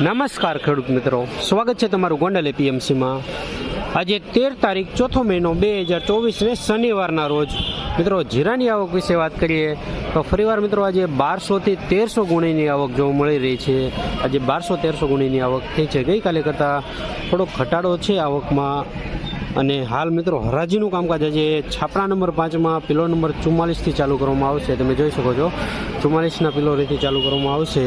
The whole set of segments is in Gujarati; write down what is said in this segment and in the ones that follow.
નમસ્કાર ખેડૂત મિત્રો. સ્વાગત છે તમારું ગોંડલ એપીએમસીમાં. આજે તેર તારીખ ચોથો મહિનો બે હજાર ચોવીસને શનિવારના રોજ. મિત્રો, જીરાની આવક વિશે વાત કરીએ, તો ફરીવાર મિત્રો આજે બારસોથી તેરસો ગુણીની આવક જોવા મળી રહી છે. આજે બારસો તેરસો ગુણીની આવક થઈ છે. ગઈકાલે કરતાં થોડોક ઘટાડો છે આવકમાં. અને હાલ મિત્રો હરાજીનું કામકાજ આજે છાપરા નંબર પાંચમાં, પિલો નંબર ચુમ્માલીસથી ચાલુ કરવામાં આવશે. તમે જોઈ શકો છો, ચુમ્માલીસના પિલોરીથી ચાલુ કરવામાં આવશે.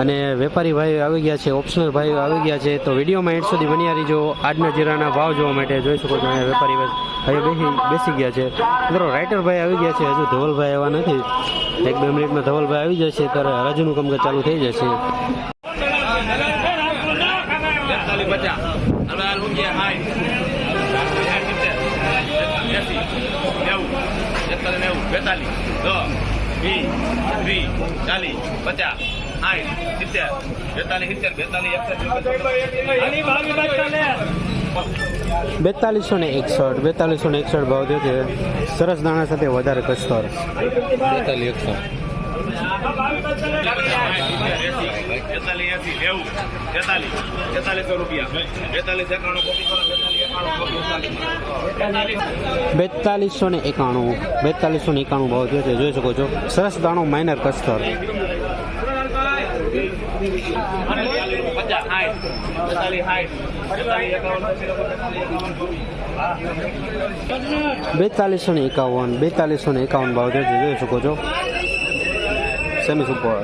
અને વેપારી ભાઈ આવી ગયા છે ઓપ્શનલ ભાઈઓ આવી ગયા છે. તો વિડીયોમાં એન્ડ સુધી બન્યા રહીજો. આજના જીરાના ભાવ જોવા માટે જોઈ શકો છો, અહીંયા વેપારી ભાઈ બેસી બેસી ગયા છે. મિત્રો રાઇટર ભાઈ આવી ગયા છે. હજુ ધવલભાઈ એવા નથી. એક બે મિનિટમાં ધવલભાઈ આવી જશે, ત્યારે હરાજીનું કામકાજ ચાલુ થઈ જશે. બેતાલીસ એસી નેવું નેવું બેતાલીસ ને એકસઠ, બેતાલીસો ને એકસઠ ભાવ થયો છે. સરસ દાણા સાથે વધારે કસ્તર બેતાલીસ તેતાલીસ બેતાલીસ ને એકાણું. બેતાલીસો ને એકાણું ભાવ થયો જોઈ શકો છો. સરસ દાણો માઇનર સાઠ બેતાલીસ ને એકાવન. બેતાલીસો ને એકાવન ભાવ છે. જોઈ શકો છો. સેમી સુપર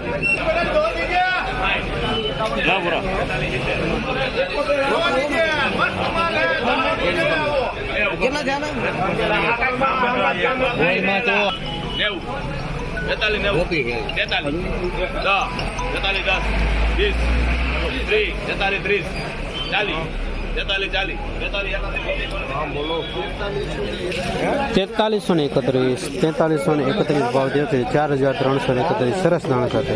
નેવું બેતાલીસ નેવું તેતાલીસ દસ બેતાલીસ દસ વીસ ત્રીસ તેતાલીસ ત્રીસ ચાલીસ તેતાલીસ ને એકત્રીસ તેતાલીસો ને એકત્રીસ ભાવ છે. ચાર હજાર ત્રણસો ને એકત્રીસ. સરસ દાણા સાથે.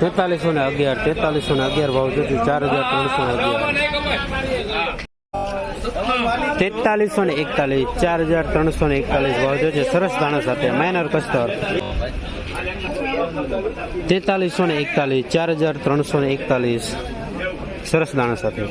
તેતાલીસો ને અગિયાર તેતાલીસો ને અગિયાર ભાવ છે. ચાર હજાર ત્રણસો ને અગિયાર. તેતાલીસો ને એકતાલીસ ચાર હજાર ત્રણસો ને એકતાલીસ ભાવ છે સરસ દાણા સાથે માઇનર કસ્તર તેતાલીસો ને એકતાલીસ ચાર હજાર ત્રણસો ને એકતાલીસ સરસ દાણા સાથે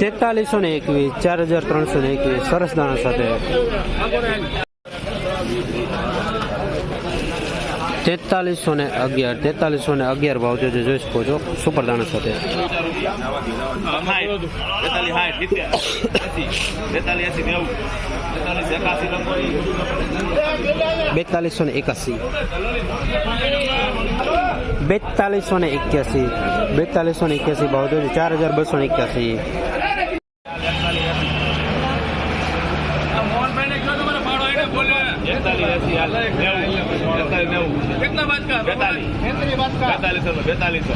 તેતાલીસો ને એકવીસ ચાર હજાર ત્રણસો ને એકવીસ સરસ દાણા સાથે. તેતાલીસો ને અગિયાર તેતાલીસો ને અગિયાર ભાવ જો જોઈ શકો છો સુપર દાણા સાથે બેતાલીસ સાઠ સિત્તેર એસી બેતાલીસ એસી નેવું બેતાલીસ એકાસી બેતાલીસો ને એકાસી બેતાલીસો ને એક્યાસી બેતાલીસો ને એક્યાસી ભાવ જો ચાર હજાર બસો ને એક્યાસી બેતાલીસ એસી હાલ નેવું બેતાલીસ નેવું કેટલા બેતાલીસો.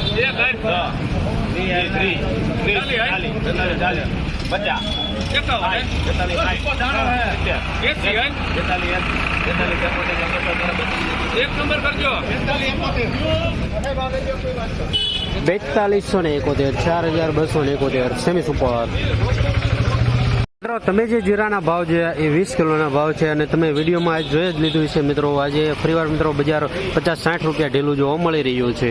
પચાસ. એક નંબર કરજો. બેતાલીસો ને એકોતેર ચાર હજાર બસો ને એકોતેર સેમી સુપર. મિત્રો, તમે જે જીરાના ભાવ છે, એ વીસ કિલોના ભાવ છે અને તમે વિડીયોમાં આજ જોઈ જ લીધું છે મિત્રો. આજે ફરીવાર મિત્રો બજાર પચાસ સાઠ રૂપિયા ઢીલું જોવા મળી રહ્યું છે.